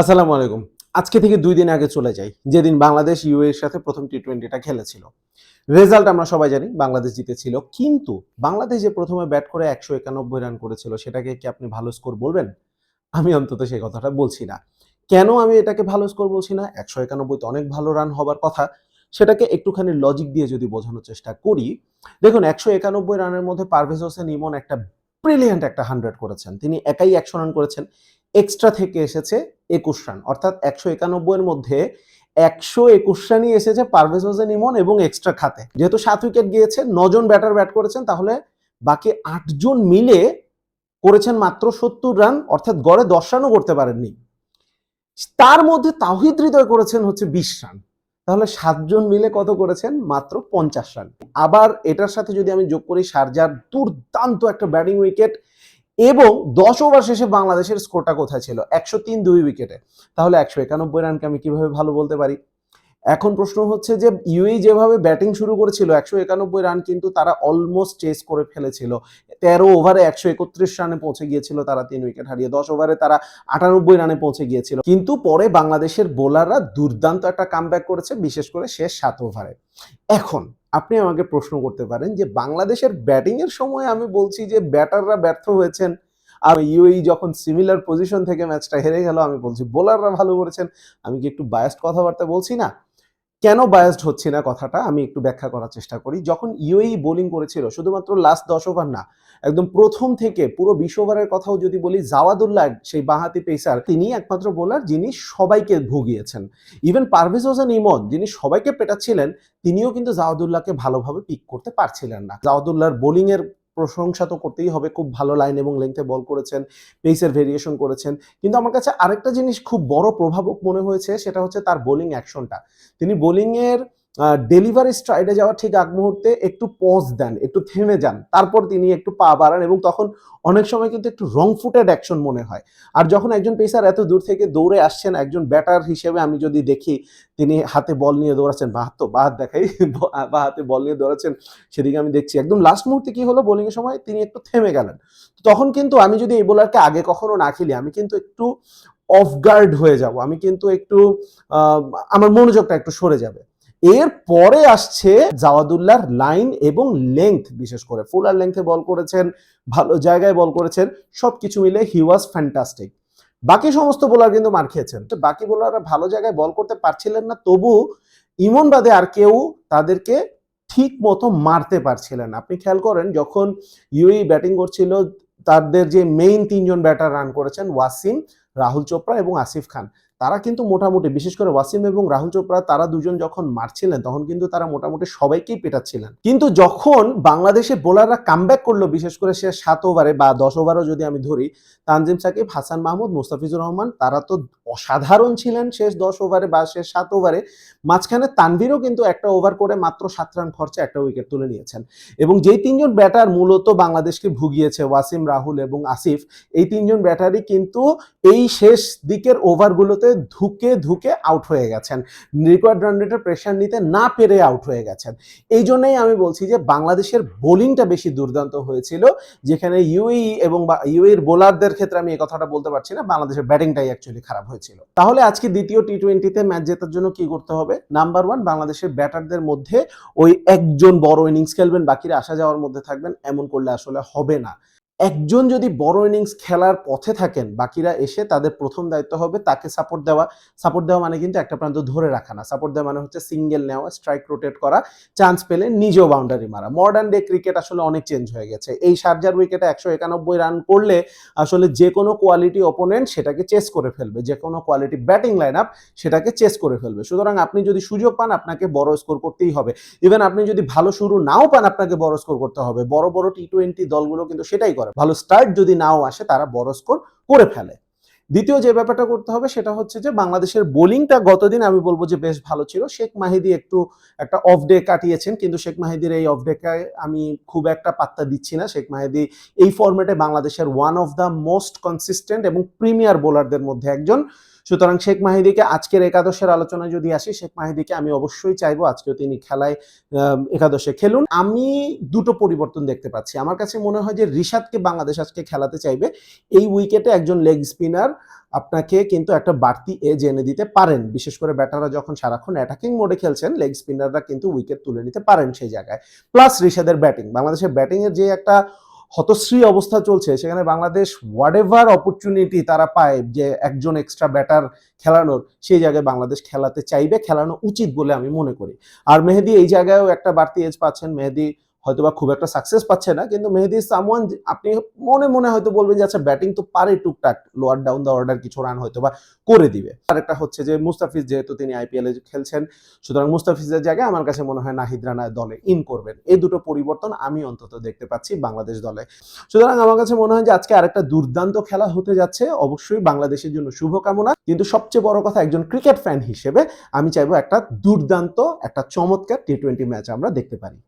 আসসালামু আলাইকুম। আজকে থেকে দুই দিন আগে চলে যাই, যেদিন বাংলাদেশ ইউ এর সাথে প্রথম টি টোয়েন্টিটা খেলেছিল। রেজাল্ট আমরা সবাই জানি, বাংলাদেশ জিতেছিল। কিন্তু বাংলাদেশ যে প্রথমে ব্যাট করে একশো একানব্বই রান করেছিল, সেটাকে কি আপনি ভালো স্কোর বলবেন? আমি অন্তত সেই কথাটা বলছি না। কেন আমি এটাকে ভালো স্কোর বলছি না? একশো একানব্বই তো অনেক ভালো রান হবার কথা। সেটাকে একটুখানি লজিক দিয়ে যদি বোঝানোর চেষ্টা করি, দেখুন, একশো একানব্বই রানের মধ্যে পারভেজ হোসেন ইমন একটা ব্রিলিয়ান্ট একটা হান্ড্রেড করেছেন। তিনি একাই একশো রান করেছেন। এক্সট্রা থেকে এসেছে একুশ রান। অর্থাৎ একশো একানব্বইয়ের মধ্যে একশো একুশ রানই এসেছে পারভেজ হোসেন ইমন এবং এক্সট্রা খাতে। যেহেতু সাত উইকেট গিয়েছে, নজন ব্যাটার ব্যাট করেছেন, তাহলে বাকি আটজন মিলে করেছেন মাত্র সত্তর রান, অর্থাৎ গড়ে দশ রানও করতে পারেননি। তার মধ্যে তাহিদ হৃদয় করেছেন হচ্ছে বিশ রান। তাহলে সাতজন মিলে কত করেছেন? মাত্র পঞ্চাশ রান। আবার এটার সাথে যদি আমি যোগ করি, সারজার দুর্দান্ত একটা ব্যাটিং উইকেট এবং দশ ওভার শেষে বাংলাদেশের স্কোরটা কোথায় ছিল? একশো তিন দুই উইকেটে তাহলে একশো একানব্বই রানকে আমি কীভাবে ভালো বলতে পারি? এখন প্রশ্ন হচ্ছে যে ইউএই যেভাবে ব্যাটিং শুরু করেছিল, একশো একানব্বই রান কিন্তু তারা অলমোস্ট চেস করে ফেলেছিল। তেরো ওভারে একশো একত্রিশ রানে পৌঁছে গিয়েছিল তারা তিন উইকেট হারিয়ে। দশ ওভারে তারা আটানব্বই রানে পৌঁছে গিয়েছিল। কিন্তু পরে বাংলাদেশের বোলাররা দুর্দান্ত একটা কামব্যাক করেছে, বিশেষ করে শেষ সাত ওভারে এখন আপনি আমাকে প্রশ্ন করতে পারেন যে বাংলাদেশের ব্যাটিংয়ের সময় আমি বলছি যে ব্যাটাররা ব্যর্থ হয়েছেন, আর ইউএই যখন সিমিলার পজিশন থেকে ম্যাচটা হেরে গেল, আমি বলছি বোলাররা ভালো করেছেন, আমি কি একটু বায়াস্ট কথাবার্তা বলছি না? কেন বায়াসড হচ্ছি না কথাটা আমি একটু ব্যাখ্যা করার চেষ্টা করি। যখন ইউএই বোলিং করেছিল, শুধুমাত্র লাস্ট দশ ওভার না, একদম প্রথম থেকে পুরো বিশ ওভারের কথাও যদি বলি, জাওয়াদুল্লাহ, সেই বাহাতি পেসার তিনি একমাত্র বোলার যিনি সবাইকে ভুগিয়েছেন। ইভেন পারভেজ হোসেন ইমন যিনি সবাইকে পেটাচ্ছিলেন, তিনিও কিন্তু জাওয়াদুল্লাহকে ভালোভাবে পিক করতে পারছিলেন না। জাওয়াদুল্লাহর বোলিং এর প্রশংসা তো করতেই হবে, খুব ভালো লাইন এবং লেংথে বল করেছেন পেসের ভেরিয়েশন করেছেন। কিন্তু আমার কাছে আরেকটা জিনিস খুব বড় প্রভাবক মনে হয়েছে, সেটা হচ্ছে তার বোলিং অ্যাকশনটা তিনি বোলিংয়ের ডেলিভারি স্ট্রাইডে যাওয়ার ঠিক আগ মুহূর্তে একটু পজ দেন, একটু থেমে যান। তারপর তিনি একটু পা বাড়ান এবং তখন অনেক সময় কিন্তু একটু রং ফুটেড অ্যাকশন মনে হয়। আর যখন একজন পেসার এত দূর থেকে দৌড়ে আসছেন, একজন ব্যাটার হিসেবে আমি যদি দেখি, তিনি হাতে বল নিয়ে দৌড়াচ্ছেন বা তো বা দেখাই বা হাতে বল নিয়ে দৌড়াচ্ছেন। সেদিকে আমি দেখছি। একদম লাস্ট মুহূর্তে কি হলো বোলিংয়ের সময় তিনি একটু থেমে গেলেন। তখন কিন্তু আমি যদি এই বোলারকে আগে কখনো না খেলি, আমি কিন্তু একটু অফ গার্ড হয়ে যাব। আমি কিন্তু একটু আমার মনোযোগটা একটু সরে যাবে। এর পরে আসছে জাওয়াদুল্লাহর লাইন এবং লেংথ বিশেষ করে ফুল আর লেংথে বল করেছেন, ভালো জায়গায় বল করেছেন, সবকিছু মিলে হি ওয়াজ ফ্যান্টাস্টিক বাকি সমস্ত বোলার কিন্তু মার খেয়েছেন। তো বাকি বোলাররা ভালো জায়গায় বল করতে পারছিলেন না, তবু ইমন বাদে আর কেউ তাদেরকে ঠিক মতো মারতে পারছিলেন আপনি খেয়াল করেন, যখন ইউই ব্যাটিং করছিল, তাদের যে মেইন তিনজন ব্যাটার রান করেছেন, ওয়াসিম, রাহুল চোপড়া এবং আসিফ খান। তারা কিন্তু মোটামুটি, বিশেষ করে ওয়াসিম এবং রাহুল চোপড়া, তারা দুজন যখন মারছিলেন, তখন কিন্তু তারা মোটামুটি সবাইকেই পেটাচ্ছিলেন। কিন্তু যখন বাংলাদেশে বোলাররা কামব্যাক করল, বিশেষ করে সে সাত ওভারে বা দশ ওভারও যদি আমি ধরি, তানজিম সাকিব, হাসান মাহমুদ, মুস্তাফিজুর রহমান, তারা তো অসাধারণ ছিলেন শেষ দশ ওভারে বা শেষ সাত ওভারে মাঝখানে তানভীরও কিন্তু একটা ওভার করে মাত্র সাত রান খরচে একটা উইকেট তুলে নিয়েছেন। এবং যেই তিনজন ব্যাটার মূলত বাংলাদেশকে ভুগিয়েছে, ওয়াসিম, রাহুল এবং আসিফ, এই তিনজন ব্যাটারই কিন্তু এই শেষ দিকের ওভারগুলোতে ধুকে ধুকে আউট হয়ে গেছেন। রিকোয়ার্ড রান রেটের প্রেশার নিতে না পেরে আউট হয়ে গেছেন। এই জন্যই আমি বলছি যে বাংলাদেশের বোলিংটা বেশি দুর্দান্ত হয়েছিল, যেখানে ইউই এবং ইউএর বোলারদের ক্ষেত্রে আমি এই কথাটা বলতে পারছি না, বাংলাদেশের ব্যাটিংটাই অ্যাকচুয়ালি খারাপ হয়েছিল। তাহলে আজকে দ্বিতীয় টি টোয়েন্টিতে ম্যাচ জেতার জন্য কি করতে হবে? নাম্বার ওয়ান বাংলাদেশের ব্যাটারদের মধ্যে ওই একজন বড় ইনিংস খেলবেন, বাকিরা আসা যাওয়ার মধ্যে থাকবেন, এমন করলে আসলে হবে না। একজন যদি বড় ইনিংস খেলার পথে থাকেন, বাকিরা এসে তাদের প্রথম দায়িত্ব হবে তাকে সাপোর্ট দেওয়া। সাপোর্ট দেওয়া মানে কিন্তু একটা প্রান্ত ধরে রাখা না। সাপোর্ট দেওয়া মানে হচ্ছে সিঙ্গেল নেওয়া স্ট্রাইক রোটেট করা চান্স পেলে নিজেও বাউন্ডারি মারা। মডার্ন ডে ক্রিকেট আসলে অনেক চেঞ্জ হয়ে গেছে। এই সার্জার উইকেটে একশো একানব্বই রান করলে আসলে যে কোনো কোয়ালিটি অপোনেন্ট সেটাকে চেস করে ফেলবে। যে কোনো কোয়ালিটি ব্যাটিং লাইন আপ সেটাকে চেস করে ফেলবে। সুতরাং আপনি যদি সুযোগ পান, আপনাকে বড় স্কোর করতেই হবে। ইভেন আপনি যদি ভালো শুরু নাও পান, আপনাকে বড় স্কোর করতে হবে। বড় বড় টি টোয়েন্টি দলগুলো কিন্তু সেটাই করে। ভালো স্টার্ট যদি নাও আসে, তারা বড় স্কোর করে ফেলে। দ্বিতীয় যে ব্যাপারটা করতে হবে, সেটা হচ্ছে যে বাংলাদেশের বোলিংটা গতদিন আমি বলব যে বেশ ভালো ছিল। শেখ মাহিদি একটু একটা অফ ডে কাটিয়েছেন, কিন্তু শেখ মাহিদির এই অফ ডেকে আমি খুব একটা পাত্তা দিচ্ছি না। শেখ মাহিদি এই ফর্মেটে বাংলাদেশের one of the most consistent এবং প্রিমিয়ার বোলারদের মধ্যে একজন। সুতরাং শেখ মাহিদিকে আজকের একাদশের আলোচনায় যদি আসি, শেখ মাহিদিকে আমি অবশ্যই চাইব আজকেও তিনি খেলায় একাদশে খেলুন। আমি দুটো পরিবর্তন দেখতে পাচ্ছি। আমার কাছে মনে হয় যে রিশাদকে বাংলাদেশ আজকে খেলাতে চাইবে। এই উইকেটে একজন লেগ স্পিনার আপনাকে কিন্তু একটা বাড়তি এজ এনে দিতে পারেন। বিশেষ করে ব্যাটাররা যখন সারাক্ষণ অ্যাটাকিং মোডে খেলছেন লেগ স্পিনাররা কিন্তু উইকেট তুলে নিতে পারেন সেই জায়গায়। প্লাস রিশাদের ব্যাটিং বাংলাদেশের ব্যাটিংয়ের যে একটা হতশ্রী অবস্থা চলছে, সেখানে বাংলাদেশ হোয়াট এভার অপরচুনিটি তারা পায় যে একজন এক্সট্রা ব্যাটার খেলানোর, সেই জায়গায় বাংলাদেশ খেলাতে চাইবে, খেলানো উচিত বলে আমি মনে করি। আর মেহেদি, এই জায়গায়ও একটা বাড়তি এজ পাচ্ছেন মেহেদি হয়তোবা খুব একটা সাকসেস পাচ্ছে না, কিন্তু মেহেদি সামওয়ান আপনি মনে মনে হয়তো বলবেন যে আচ্ছা ব্যাটিং তো পারে টুকটাক লোয়ার ডাউন দ্য অর্ডার কিছু রান হয়তো বা করে দিবে। আরেকটা হচ্ছে যে, মুস্তাফিজ যেহেতু তিনি আইপিএল খেলছেন, সুতরাং মুস্তাফিজের জায়গায় আমার কাছে মনে হয় নাহিদ রানা দলে ইন করবেন। এই দুটো পরিবর্তন আমি অন্তত দেখতে পাচ্ছি বাংলাদেশ দলে। সুতরাং আমার কাছে মনে হয় যে, আজকে আরেকটা দুর্দান্ত খেলা হতে যাচ্ছে, অবশ্যই বাংলাদেশের জন্য শুভকামনা, কিন্তু সবচেয়ে বড় কথা একজন ক্রিকেট ফ্যান হিসেবে আমি চাইব একটা দুর্দান্ত, একটা চমৎকার টি টোয়েন্টি ম্যাচ আমরা দেখতে পারি।